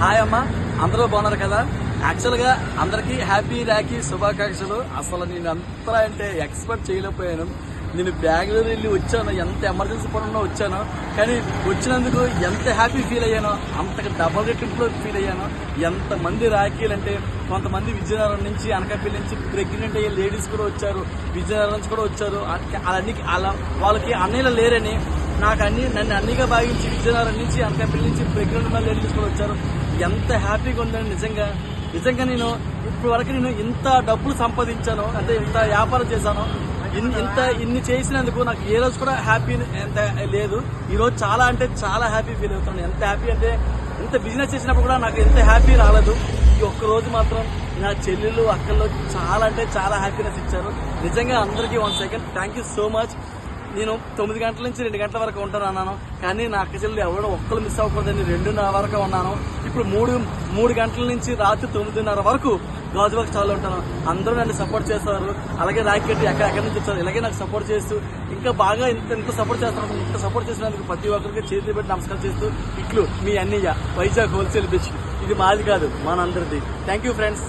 Hi అమ్మ అందరూ బాగున్నారు కదా? యాక్చువల్గా అందరికీ హ్యాపీ ర్యాకీ శుభాకాంక్షలు. అసలు నేను అంతా అంటే ఎక్స్పెక్ట్ చేయలేకపోయాను. నేను బెంగళూరు వెళ్ళి వచ్చాను. ఎంత ఎమర్జెన్సీ పనుల్లో వచ్చాను. కానీ వచ్చినందుకు ఎంత హ్యాపీ ఫీల్ అయ్యానో అంతకు డబల్ రెట్టింపులో ఫీల్ అయ్యాను. ఎంతమంది రాఖీలు అంటే కొంతమంది విజయనగరం నుంచి అనకాపల్లి నుంచి ప్రెగ్నెంట్ అయ్యే లేడీస్ కూడా వచ్చారు. విజయనగరం నుంచి కూడా వచ్చారు. అలాన్ని అలా వాళ్ళకి అన్నయ్యలు లేరని నాకు అన్ని నన్ను అన్నిగా భావించి విజయనగరం నుంచి అనకాపల్లి నుంచి ప్రెగ్నెంట్ ఉన్న లేడీస్ కూడా వచ్చారు. ఎంత హ్యాపీగా ఉందని నిజంగా. నిజంగా నేను ఇప్పుడు వరకు నేను ఇంత డబ్బులు సంపాదించాను అంటే ఇంత వ్యాపారం చేశాను ఇంత ఇన్ని చేసినందుకు నాకు ఏ రోజు కూడా హ్యాపీ ఎంత లేదు. ఈ రోజు చాలా అంటే చాలా హ్యాపీ ఫీల్ అవుతున్నాను. ఎంత హ్యాపీ అంటే ఇంత బిజినెస్ చేసినప్పుడు కూడా నాకు ఎంత హ్యాపీ రాలేదు. ఈ ఒక్క రోజు మాత్రం నా చెల్లెలు అక్కల్లో చాలా అంటే చాలా హ్యాపీనెస్ ఇచ్చారు. నిజంగా అందరికీ one second. Thank you so much. నేను తొమ్మిది గంటల నుంచి రెండు గంటల వరకు ఉంటాను అన్నాను. కానీ నా అక్క చెల్లెలు ఎవడో ఒక్కరు మిస్ అవ్వకూడదని రెండున్నర వరకు ఉన్నాను. ఇప్పుడు మూడు మూడు గంటల నుంచి రాత్రి తొమ్మిదిన్నర వరకు గాజువాక్ చాలా ఉంటాను. అందరూ నన్ను సపోర్ట్ చేస్తారు. అలాగే రాకెట్ ఎక్కడ ఎక్కడి నుంచి వచ్చారు? ఇలాగే నాకు సపోర్ట్ చేస్తూ ఇంకా బాగా ఇంత ఇంత సపోర్ట్ చేస్తాను ఇంత సపోర్ట్ చేసినందుకు ప్రతి ఒక్కరికి చేతులు పెట్టి నమస్కారం చేస్తూ ఇట్లు మీ అన్నయ్య వైజాగ్ హోల్సేల్ బిచ్ ఇది మాది కాదు మనందరిది. Thank you friends